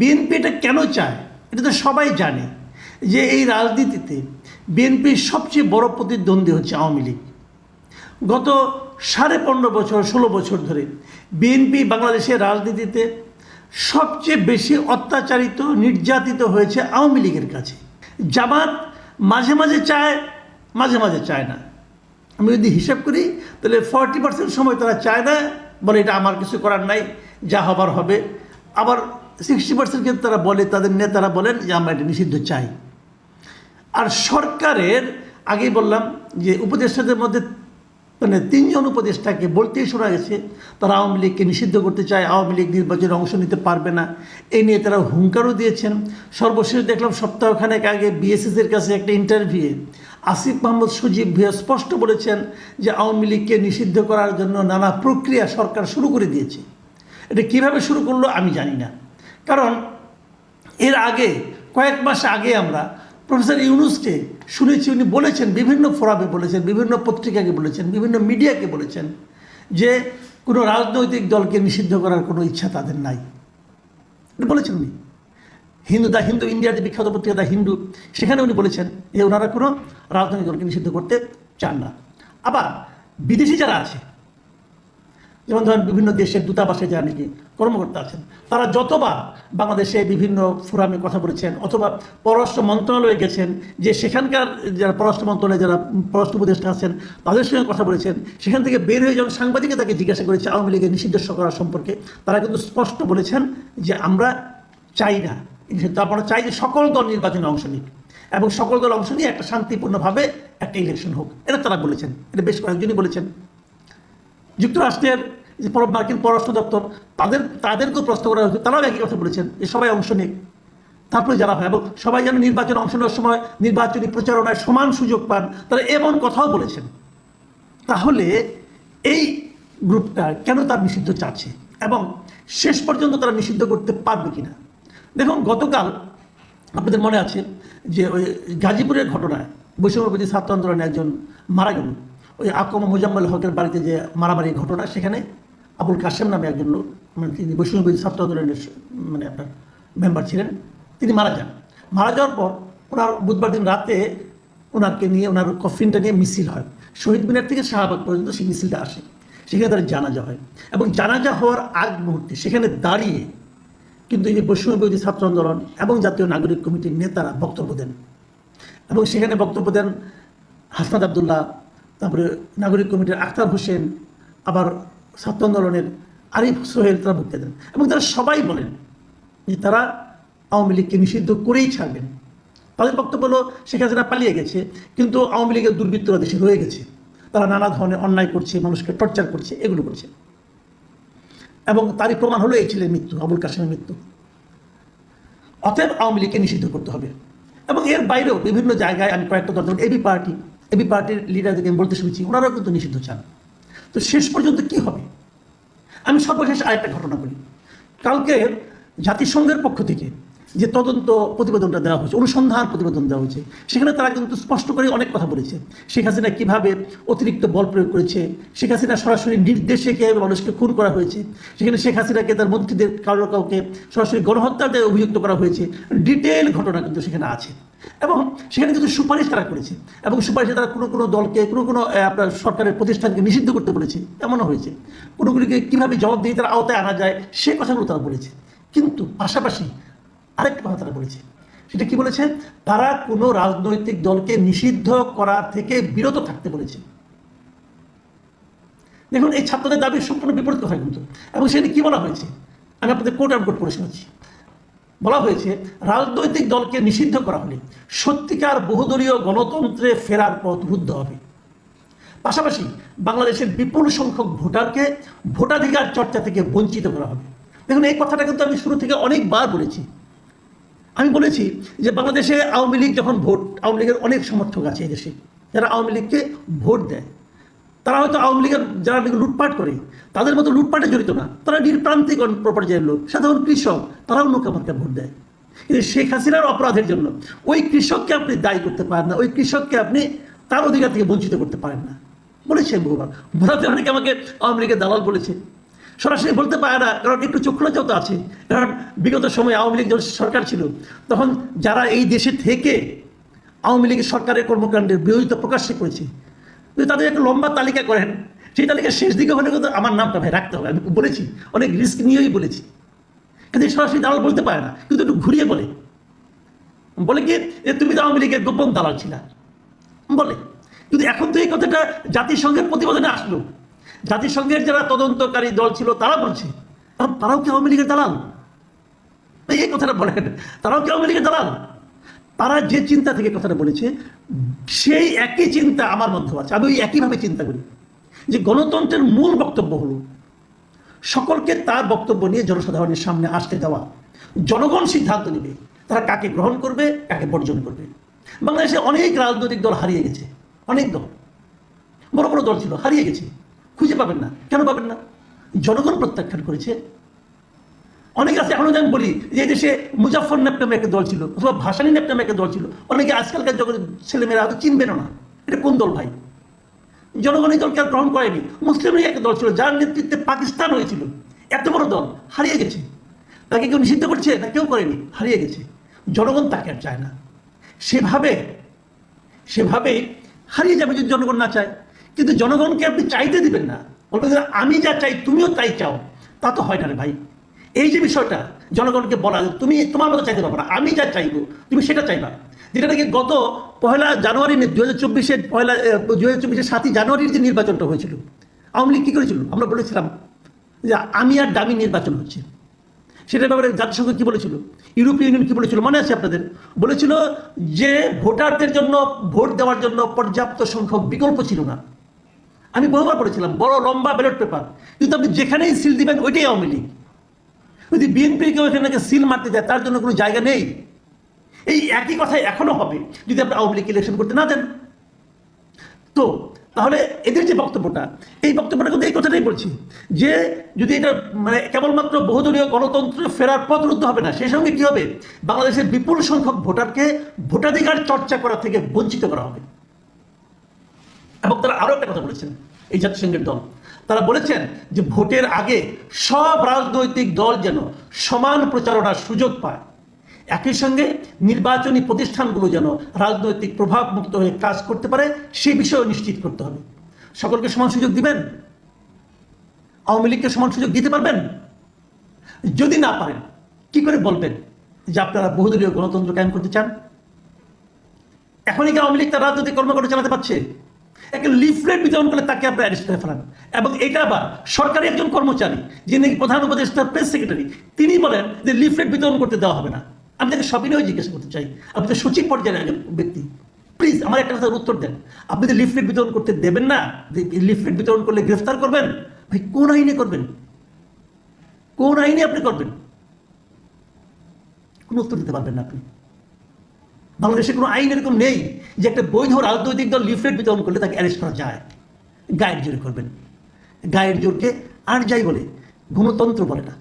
BNP এটা কেন চায়? এটা তো সবাই জানে যে এই রাজনীতিতে বিএনপির সবচেয়ে বড় প্রতিদ্বন্দ্বী হচ্ছে আওয়ামী লীগ। গত সাড়ে পনেরো বছর, ষোলো বছর ধরে বিএনপি বাংলাদেশের রাজনীতিতে সবচেয়ে বেশি অত্যাচারিত, নির্যাতিত হয়েছে আওয়ামী লীগের কাছে। জামাত মাঝে মাঝে চায়, মাঝে মাঝে চায় না। আমি যদি হিসাব করি, তাহলে ফর্টি পার্সেন্ট সময় তারা চায় না, বলে এটা আমার কিছু করার নাই, যা হবার হবে। আবার সিক্সটি পার্সেন্ট ক্ষেত্রে তারা বলে, তাদের নেতারা বলেন যে, আমরা এটা নিষিদ্ধ চাই। আর সরকারের, আগেই বললাম যে, উপদেষ্টাদের মধ্যে মানে তিনজন উপদেষ্টাকে বলতেই শোনা গেছে, তারা আওয়ামী লীগকে নিষিদ্ধ করতে চায়, আওয়ামী লীগ নির্বাচনে অংশ নিতে পারবে না। এই নিয়ে তারা হুঙ্কারও দিয়েছেন। সর্বশেষ দেখলাম সপ্তাহখানেক আগে বিএসএসের কাছে একটা ইন্টারভিউ আসিফ মাহমুদ সজীব ভুয়া স্পষ্ট বলেছেন যে, আওয়ামী লীগকে নিষিদ্ধ করার জন্য নানা প্রক্রিয়া সরকার শুরু করে দিয়েছে। এটা কীভাবে শুরু করল আমি জানি না। কারণ এর আগে, কয়েক মাস আগে আমরা প্রফেসর ইউনুসকে শুনেছি, উনি বলেছেন, বিভিন্ন ফোরামে বলেছেন, বিভিন্ন পত্রিকাকে বলেছেন, বিভিন্ন মিডিয়াকে বলেছেন যে কোনো রাজনৈতিক দলকে নিষিদ্ধ করার কোনো ইচ্ছা তাদের নাই। বলেছেন উনি। হিন্দু, দা হিন্দু ইন্ডিয়ার যে বিখ্যাত পত্রিকা দা হিন্দু, সেখানে উনি বলেছেন যে ওনারা কোনো রাজনৈতিক দলকে নিষিদ্ধ করতে চান না। আবার বিদেশি যারা আছে যেমন ধরেন বিভিন্ন দেশের দূতাবাসে যারা নাকি কর্মকর্তা আছেন, তারা যতবার বাংলাদেশে বিভিন্ন ফোরামে কথা বলেছেন অথবা পররাষ্ট্র মন্ত্রণালয়ে গেছেন, যে সেখানকার যারা পররাষ্ট্র মন্ত্রণালয়ে যারা পররাষ্ট্র উপদেষ্টা আছেন, তাদের সঙ্গে কথা বলেছেন, সেখান থেকে বের হয়ে যখন সাংবাদিকে তাকে জিজ্ঞাসা করেছে আওয়ামী লীগের নিষিদ্ধ করা সম্পর্কে, তারা কিন্তু স্পষ্ট বলেছেন যে আমরা চাই না। তারপরে চাই যে সকল দল নির্বাচনে অংশ নিক এবং সকল দল অংশ নিয়ে একটা শান্তিপূর্ণভাবে একটা ইলেকশন হোক। এটা তারা বলেছেন। এটা বেশ কয়েকজনই বলেছেন। যুক্তরাষ্ট্রের মার্কিন পররাষ্ট্র দপ্তর, তাদের, তাদেরকেও প্রশ্ন করা হয়েছে, তারাও একই কথা বলেছেন, যে সবাই অংশ নিক। তারপরে যারা হয়, এবং সবাই যেন নির্বাচনে অংশ নেওয়ার সময় নির্বাচনী প্রচারণায় সমান সুযোগ পান, তারা এমন কথাও বলেছেন। তাহলে এই গ্রুপটা কেন তার নিষিদ্ধ চাচ্ছে? এবং শেষ পর্যন্ত তারা নিষিদ্ধ করতে পারবে কিনা? দেখুন, গতকাল আপনাদের মনে আছে যে ওই গাজীপুরের ঘটনায় বৈষম্যবাদী ছাত্র আন্দোলনে একজন মারা গেল। ওই আকম মোজাম্মেল হকের বাড়িতে যে মারামারি ঘটনা, সেখানে আবুল কাশেম নামে একজন লোক মানে তিনি বৈষম্যবাদী ছাত্র আন্দোলনের মানে আপনার মেম্বার ছিলেন, তিনি মারা যান। মারা যাওয়ার পর ওনার বুধবার দিন রাতে ওনাকে নিয়ে, ওনার কফিনটা নিয়ে মিছিল হয়। শহীদ মিনার থেকে শাহবাগ পর্যন্ত সেই মিছিলটা আসে। সেখানে তার জানাজা হয় এবং জানাজা হওয়ার আগ মুহূর্তে সেখানে দাঁড়িয়ে কিন্তু এই যে বৈষম্যবিরোধী ছাত্র আন্দোলন এবং জাতীয় নাগরিক কমিটির নেতারা বক্তব্য দেন। এবং সেখানে বক্তব্য দেন হাসনাদ আবদুল্লাহ, তারপরে নাগরিক কমিটির আখতার হোসেন, আবার ছাত্র আন্দোলনের আরিফ সোহেল তারা বক্তব্য দেন। এবং তারা সবাই বলেন যে তারা আওয়ামী লীগকে নিষিদ্ধ করেই ছাড়বেন। তাদের বক্তব্য হলো, শেখ হাসিনা পালিয়ে গেছে, কিন্তু আওয়ামী লীগের দুর্বৃত্তরা দেশে রয়ে গেছে। তারা নানা ধরনের অন্যায় করছে, মানুষকে টর্চার করছে, এগুলো করছে। এবং তারই প্রমাণ হলো এই ছেলের মৃত্যু, আবুল কাসেমের মৃত্যু। অতএব আওয়ামী লীগকে নিষিদ্ধ করতে হবে। এবং এর বাইরেও বিভিন্ন জায়গায় আমি কয়েকটা দল এবি পার্টি এবি পার্টির লিডারদেরকে আমি বলতে শুনেছি, ওনারাও কিন্তু নিষিদ্ধ চান। তো শেষ পর্যন্ত কি হবে? আমি সর্বশেষ আরেকটা ঘটনা বলি। কালকে জাতিসংঘের পক্ষ থেকে যে তদন্ত প্রতিবেদনটা দেওয়া হয়েছে, অনুসন্ধান প্রতিবেদন দেওয়া হয়েছে, সেখানে তারা কিন্তু স্পষ্ট করে অনেক কথা বলেছে। শেখ হাসিনা কীভাবে অতিরিক্ত বল প্রয়োগ করেছে, শেখ হাসিনা সরাসরি নির্দেশে কীভাবে মানুষকে খুন করা হয়েছে, সেখানে শেখ হাসিনাকে তার মন্ত্রীদের কারও কাউকে সরাসরি গণহত্যার দায়ে অভিযুক্ত করা হয়েছে ডিটেল ঘটনা কিন্তু সেখানে আছে। এবং সেখানে কিন্তু সুপারিশ তারা করেছে। এবং সুপারিশে তারা কোনো কোনো দলকে, কোনো কোনো আপনার সরকারের প্রতিষ্ঠানকে নিষিদ্ধ করতে বলেছে। এমনও হয়েছে। কোনোগুলিকে কীভাবে জবাবদিহি তার আওতায় আনা যায়, সে কথাগুলো তারা বলেছে। কিন্তু পাশাপাশি আরেকটা কথা তারা বলেছে। সেটা কি বলেছে? তারা কোনো রাজনৈতিক দলকে নিষিদ্ধ করা থেকে বিরত থাকতে বলেছে। দেখুন, এই ছাত্রদের দাবি সম্পূর্ণ বিপরীত কথা কিন্তু। এবং সেটা কি বলা হয়েছে? আমি আপনাদের কোর্ট আউট কোর্ট পড়ে শোনাচ্ছি। বলা হয়েছে, রাজনৈতিক দলকে নিষিদ্ধ করা হলে সত্যিকার বহুদলীয় গণতন্ত্রে ফেরার পথ রুদ্ধ হবে। পাশাপাশি বাংলাদেশের বিপুল সংখ্যক ভোটারকে ভোটাধিকার চর্চা থেকে বঞ্চিত করা হবে। দেখুন, এই কথাটা কিন্তু আমি শুরু থেকে অনেকবার বলেছি। আমি বলেছি যে বাংলাদেশে আওয়ামী লীগ যখন ভোট, আওয়ামী লীগের অনেক সমর্থক আছে এই দেশে। যারা আওয়ামী লীগকে ভোট দেয়। তারা হয়তো আওয়ামী লীগের যারা লুটপাট করে, তাদের মতো লুটপাটে জড়িত না। তারা নির্প্রান্তিক পর্যায়ের লোক, সাধারণ কৃষক, তারাও নৌকামার্কা ভোট দেয়। কিন্তু শেখ হাসিনার অপরাধের জন্য ওই কৃষককে আপনি দায়ী করতে পারেন না, ওই কৃষককে আপনি তার অধিকার থেকে বঞ্চিত করতে পারেন না। বলেছে বহুবার। বলাতে অনেকে আমাকে আওয়ামী লীগের দালাল বলেছে। সরাসরি বলতে পারে না, কারণ একটু চক্ষুলজ্জাও তো আছে। কারণ বিগত সময়ে আওয়ামী লীগ যখন সরকার ছিল, তখন যারা এই দেশে থেকে আওয়ামী লীগের সরকারের কর্মকাণ্ডের বিরোধিতা প্রকাশ্যে করেছে যদি তাদের একটা লম্বা তালিকা করেন। সেই তালিকার শেষ দিকে হলে কিন্তু আমার নামটা ভাই রাখতে হবে। আমি বলেছি, অনেক রিস্ক নিয়েই বলেছি। কিন্তু সরাসরি দালাল বলতে পারে না, কিন্তু একটু ঘুরিয়ে বলে। বলে কি তুমি তো আওয়ামী লীগের গোপন দালাল ছিলা। বলে, কিন্তু এখন তো এই কথাটা জাতিসংঘের প্রতিবেদনে আসলো। জাতিসংঘের যারা তদন্তকারী দল ছিল, তারা বলছে তারাও কি আওয়ামী লীগের দালাল? এই কথাটা বলেন, তারাও কি আওয়ামী লীগের দালাল? তারা যে চিন্তা থেকে কথাটা বলেছে, সেই একই চিন্তা আমার মধ্যে আছে। আমি ওই একইভাবে চিন্তা করি যে গণতন্ত্রের মূল বক্তব্য হলো, সকলকে তার বক্তব্য নিয়ে জনসাধারণের সামনে আসতে দেওয়া। জনগণ সিদ্ধান্ত নেবে তারা কাকে গ্রহণ করবে, কাকে বর্জন করবে। বাংলাদেশে অনেক রাজনৈতিক দল হারিয়ে গেছে, অনেক দল। বড় বড় দল ছিল, হারিয়ে গেছে। খুঁজে পাবেন না। কেন পাবেন না? জনগণ প্রত্যাখ্যান করেছে অনেকে আছে এখনও আমি বলি যে দেশে মুজাফর নেপ নামে একটা দল ছিল, অথবা ভাসানী নেপ নামে একটা দল ছিল। অনেকে আজকালকার যখন ছেলেমেয়েরা হয়তো চিনবেনও না, এটা কোন দল ভাই? জনগণ এই দলকে আর গ্রহণ করেনি। মুসলিম লীগ একটা দল ছিল, যার নেতৃত্বে পাকিস্তান হয়েছিল। এত বড় দল, হারিয়ে গেছে। তাকে কেউ নিষিদ্ধ করছে না কেউ করেনি, হারিয়ে গেছে। জনগণ তাকে আর চায় না। সেভাবে সেভাবে হারিয়ে যাবে যদি জনগণ না চায়। কিন্তু জনগণকে আপনি চাইতে দিবেন না। বলবেন আমি যা চাই, তুমিও তাই চাও। তা তো হয় না রে ভাই। এই যে বিষয়টা, জনগণকে বলা তুমি তোমার মতো চাইতে পারবে না, আমি যা চাইব, তুমি সেটা চাইবা। যেটা নাকি গত পয়লা জানুয়ারি দু হাজার চব্বিশের পয়লা দু হাজার চব্বিশের সাতই জানুয়ারির যে নির্বাচনটা হয়েছিল, আওয়ামী লীগ কী করেছিল? আমরা বলেছিলাম যে আমি আর দামি নির্বাচন হচ্ছে। সেটার ব্যাপারে জাতিসংঘ কী বলেছিল? ইউরোপীয় ইউনিয়ন কি বলেছিল? মনে আছে আপনাদের? বলেছিল যে ভোটারদের জন্য, ভোট দেওয়ার জন্য পর্যাপ্ত সংখ্যক বিকল্প ছিল না। আমি বহুবার পড়েছিলাম বড় লম্বা ব্যালট পেপার। কিন্তু আপনি যেখানেই সিল দিবেন, ওইটাই আওয়ামী লীগ। যদি বিএনপি কেউ এখানে সিল মারতে যায়, তার জন্য কোনো জায়গা নেই। এই একই কথাই এখনও হবে, যদি আপনি আওয়ামী লীগ ইলেকশন করতে না দেন। তো, তাহলে এদের যে বক্তব্যটা, এই বক্তব্যটা কিন্তু এই কথাটাই বলছি, যে যদি এটা মানে কেবলমাত্র বহুদলীয় গণতন্ত্র ফেরার পথ রুদ্ধ হবে না সেই সঙ্গে কি হবে? বাংলাদেশের বিপুল সংখ্যক ভোটারকে ভোটাধিকার চর্চা করা থেকে বঞ্চিত করা হবে। এবং তারা আরও একটা কথা বলেছেন, এই জাতিসংঘের দল। তারা বলেছেন যে ভোটের আগে সব রাজনৈতিক দল যেন সমান প্রচারণার সুযোগ পায়। একই সঙ্গে নির্বাচনী প্রতিষ্ঠানগুলো যেন রাজনৈতিক প্রভাব মুক্ত হয়ে কাজ করতে পারে, সেই বিষয়েও নিশ্চিত করতে হবে। সকলকে সমান সুযোগ দিবেন? আওয়ামী লীগকে সমান সুযোগ দিতে পারবেন? যদি না পারেন, কি করে বলবেন যে আপনারা বহুদলীয় গণতন্ত্র কায়েম করতে চান? এখনই কি আওয়ামী লীগ তার রাজনৈতিক কর্মকাণ্ড চালাতে পারছে? একটা লিফলেট বিতরণ করলে তাকে আপনার অ্যারেস্ট করে ফেলান। এবং এটা আবার সরকারি একজন কর্মচারী, যিনি প্রধান উপদেষ্টা প্রেস সেক্রেটারি তিনি বলেন যে লিফলেট বিতরণ করতে দেওয়া হবে না। আমি তাকে সবিনয় জিজ্ঞাসা করতে চাই। আপনি তো সচিব পর্যায়ের একজন ব্যক্তি। প্লিজ আমার একটা কথার উত্তর দেন। আপনি তো লিফলেট বিতরণ করতে দেবেন না? লিফলেট বিতরণ করলে গ্রেফতার করবেন? ভাই, কোন আইনে করবেন? কোন আইনে আপনি করবেন? কোনো উত্তর দিতে পারবেন না আপনি। বাংলাদেশে কোনো আইন এরকম নেই। যে একটা বৈধ রাজনৈতিক দল লিফলেট বিতরণ করলে তাকে অ্যারেস্ট করা যায়। গায়ের জোরে করবেন। গায়ের জোরকে আর যাই বলে, গণতন্ত্র বলে না।